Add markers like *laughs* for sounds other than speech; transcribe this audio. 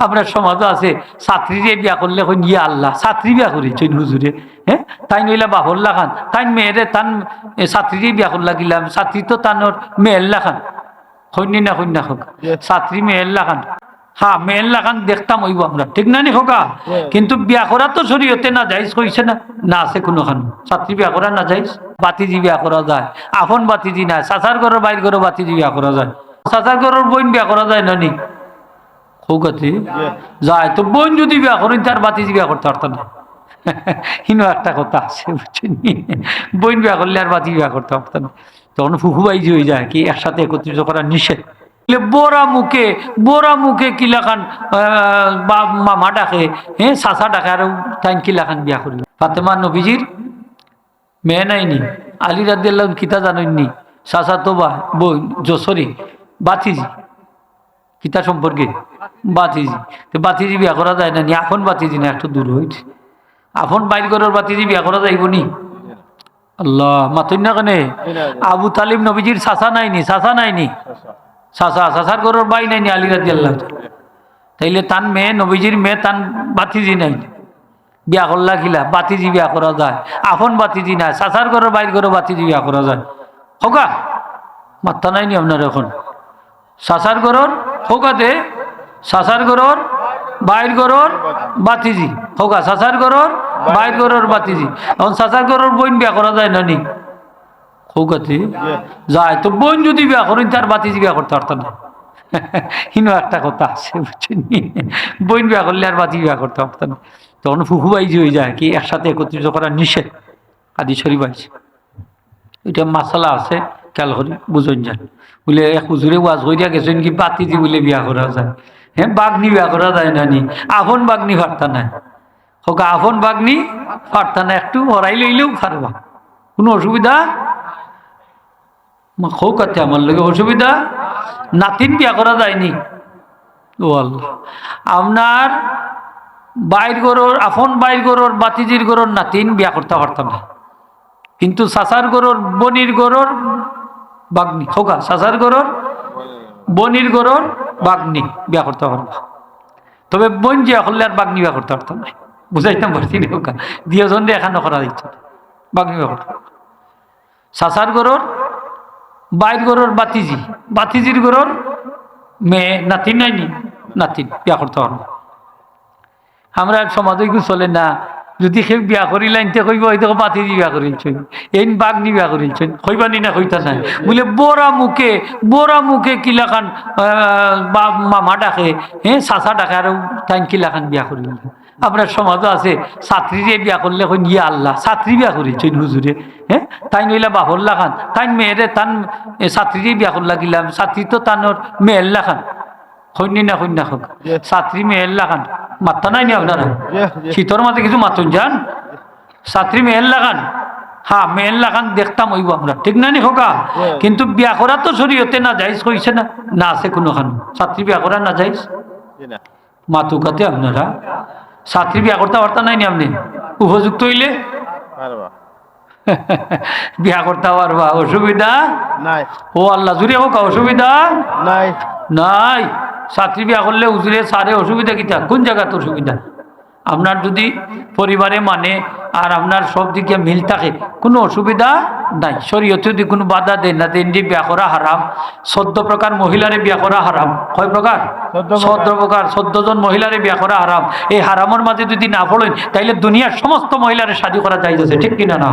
আপনার সমাজও আছে ছাত্রীরে বিয়া করলে কই ইয়ে আল্লাহ ছাত্রী বিয়া করেছেন হুজুরে হ্যাঁ? তাই নইলা বাহল্লা খান তাই মেয়েরে তান ছাত্রীরে বিয়া করলা গিলাম ছাত্রী তো তানোর মেয়েল্লা খান হইনি না না হোক ছাত্রী মেয়েল্লা খান হ্যাঁ মেয়েল্লা খান দেখতাম হইব আমরা ঠিক না নি হোকা? কিন্তু বিয়া করা তো শরীয়তে না যাইজ কইছে না না আছে কোনো খান ছাত্রী বিয়া করা না যাইজ বাতিজি বিয়া করা যায়। আপন বাতিজি না চাচার ঘরের বাইর ঘরের বাতিজি বিয়া করা যায়। চাচার ঘরের বোন বিয়া করা যায় না নি? কৌকাতি যায়, তো বোন যদি বিয়া করেন তার বাতিজি বিয়া করতে পারত না। হিনো একটা কথা আছে বুঝছেন বোন বিয়া করলে আর বাতি বিয়া করতে পারত না। তখন ফুফুবাইজি হয়ে যায়, কি একসাথে একত্রিত করা নিষেধ। বোরা মুখে বোরা মুখে কিলাখান মামা ডাকে হ্যাঁ চাচা ডাকে, আর তাই কিলাখান বিয়া করি। ফাতেমা নবীজির মেয়ে নাইনি আলী রাদিয়াল্লাহ কিতা জানেননি চাচা তো বা বই যশোরী, বাতিজি। কিতা সম্পর্কে? বাতিজি। তো বাতিজি বিয়া করা যায় না নি? আপন বাতিজি না, একটু দূর হইছে আপন বাইর করার বাতিজি বিয়া করা যাইব নি? আল্লাহ, মাতুন না কেনে? আবু তালিম নবীজির চাচা নাইনি চাচা নাইনি চাচা, চাচার ঘরের বাই নাইনি আলী রাজি আল্লাহ তাইলে তান মেয়ে, নবীজির মেয়ে, তান বাতিজি নাই বিয়া করলা খিলা বাতিজি বিয়া করা যায়। আপন বাতিজি না, চাচার ঘরের বাইর ঘরে বাতিজি বিয়া করা যায়। হোকা মাত্তা নাইনি আপনার এখন? চাচার ঘরর হোকাতে চাচার ঘরর বাইর ঘরর বাতিজি। হোকা চাচার ঘরর বাইর ঘরর বাতিজি। এখন চাচার ঘরর বইন বিয়া করা যায় না নি? হোকাতে যায়। তো বোন যদি বিয়া করেন, তার বাতিজি বিয়া করতে পারত না। *laughs* হিনো একটা কথা আছে, বুঝছেন নি? বোন বিয়া করলে আর বাতি বিয়া করতে পারত না। তখন ফুফুবাইজি হয়ে যায়, কি একসাথে একত্রিত করা নিষেধ। আদি শরীফ এটা মাসালা আছে। খেয়াল করি বুঝন যান বলে এক হুজুরে ওয়াজ হইয়া গেছেন কি বাতিজি বলে বিয়া করা যায়? হ্যাঁ বাগনি বিয়া করা যায় না নি? আপন বাগনি ফারতা নাই। হোক আপন বাগনি ফারতা না একটু হরাই লইলেও ফারবা কোনো অসুবিধা? খৌকাতে আমার লগে অসুবিধা? নাতিন বিয়া করা যায়নি ও আল্লাহ। আপনার বাইর গরোর আপন বাইর গরোর বাতিজির গরোর নাতিন বিয়া করতে পারতাম না কিন্তু চাচার গরোর বনির গরোর বাগনি। হোকা চাচার গরোর বনির গরোর বাগনি, বিয়া করতে পারবা। তবে বোন যে হলে আর বাগনি বিয়া করতে পারতাম না। বুঝাইতাম পারছি না হোকা দিয়েজন দিয়ে এখানে করা দিচ্ছে। বাগনি বিয়া করতে। চাচার গরোর বাইর গরোর বাতিজি। বাতিজির গরোর মেয়ে নাতিন নাইনি, নাতিন, বিয়া করতে পারব। আমরা সমাজে চলে না যদি সে বিয়া করিলেন তে কইব হয়তো বাতিজি বিয়া করিলছেন এই বাগনি বিয়া করিলছেন কইবানি না কইতা নাই। বলে বোরা মুখে বোরা মুখে কিলাখান মামা ডাকে হ্যাঁ চাচা ডাকে আর তাই কিলাখান বিয়া করিল। আপনার সমাজও আছে ছাত্রীরে বিয়া করলে কই ইয়ে আল্লাহ ছাত্রী বিয়া করেছেন হুজুরে হ্যাঁ তাই নইলা বাহল্লা খান তাই মেয়েরে তান ছাত্রীরে বিয়া করলা গিলাম ছাত্রী তো তানোর মেয়েল্লা খান হইনি না না হোক ছাত্রী মেয়েল্লা খান মাত্তা নাই নি আপনারা? শীতর মাঝে কিছু মাতুন যান? ছাত্রী মেয়েল্লা খান হ্যাঁ মেয়েল্লা খান দেখতাম হইব আমরা। ঠিক না নি হোকা কিন্তু বিয়া করা তো শরীয়তে না যাইজ কইছে না? না আছে কোনো খান ছাত্রী বিয়া করা না যাইজ? মাতুকাতে আপনারা? ছাত্রী বিয়া করতে পারতা নাই নি আপনি? উপযুক্ত হইলে? *laughs* বিয়া করতে পারবা। অসুবিধা? নাই। ও আল্লাহ জুড়ে হোক অসুবিধা? নাই। নাই। ছাত্রী বিয়া করলে উজুরে সারে অসুবিধা কিতা কোন জায়গাতে অসুবিধা? আপনার যদি পরিবারে মানে আর আপনার সব দিকে মিল থাকে কোনো অসুবিধা নাই। শরীয়তে যদি কোনো বাধা দেন না দেন যে বিয়া করা হারাম। চোদ্দ প্রকার মহিলারে বিয়া করা হারাম। কয় প্রকার? চোদ্দ প্রকার। চোদ্দ মহিলারে বিয়া করা হারাম। এই হারামের মাঝে যদি না পড়েন তাইলে দুনিয়ার সমস্ত মহিলারে শাদি করা যাইতেছে। ঠিক কিনা না?